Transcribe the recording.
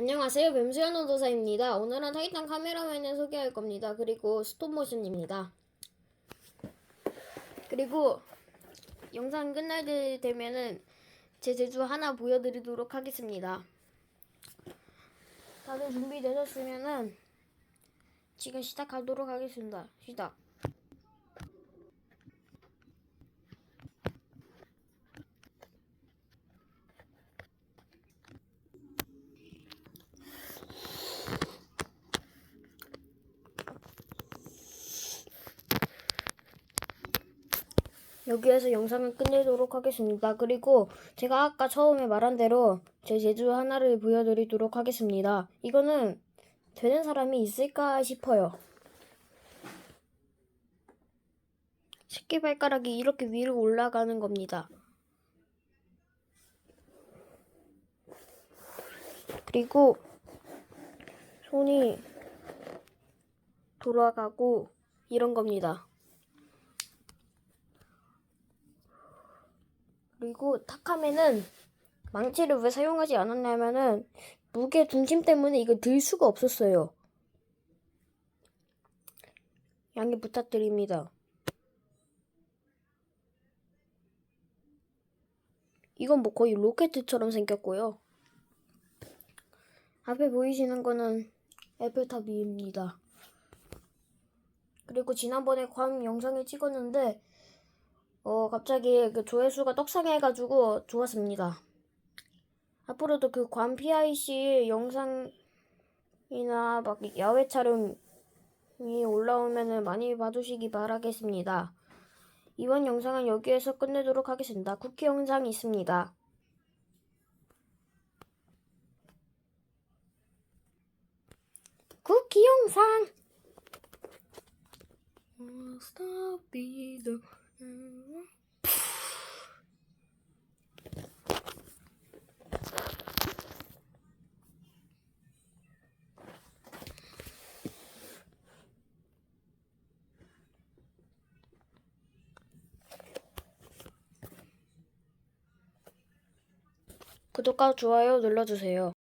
안녕하세요. 뱀수연 노도사입니다. 오늘은 타이탄 카메라맨을 소개할 겁니다. 그리고 스톱모션입니다. 그리고 영상 끝날 때 되면은 제 제주 하나 보여드리도록 하겠습니다. 다들 준비되셨으면은 지금 시작하도록 하겠습니다. 시작. 여기에서 영상을 끝내도록 하겠습니다. 그리고 제가 아까 처음에 말한 대로 제 제주 하나를 보여드리도록 하겠습니다. 이거는 되는 사람이 있을까 싶어요. 새끼발가락이 이렇게 위로 올라가는 겁니다. 그리고 손이 돌아가고 이런 겁니다. 그리고 탁하면은 망치를 왜 사용하지 않았냐면은 무게 중심 때문에 이걸 들 수가 없었어요. 양해 부탁드립니다. 이건 뭐 거의 로켓처럼 생겼고요. 앞에 보이시는 거는 에펠탑 위입니다. 그리고 지난번에 괌 영상을 찍었는데 어, 갑자기 그 조회수가 떡상해가지고 좋았습니다. 앞으로도 그 관 PIC 영상이나 막 야외 촬영이 올라오면은 많이 봐주시기 바라겠습니다. 이번 영상은 여기에서 끝내도록 하겠습니다. 쿠키 영상이 있습니다. 쿠키 영상! 구독과 좋아요 눌러주세요.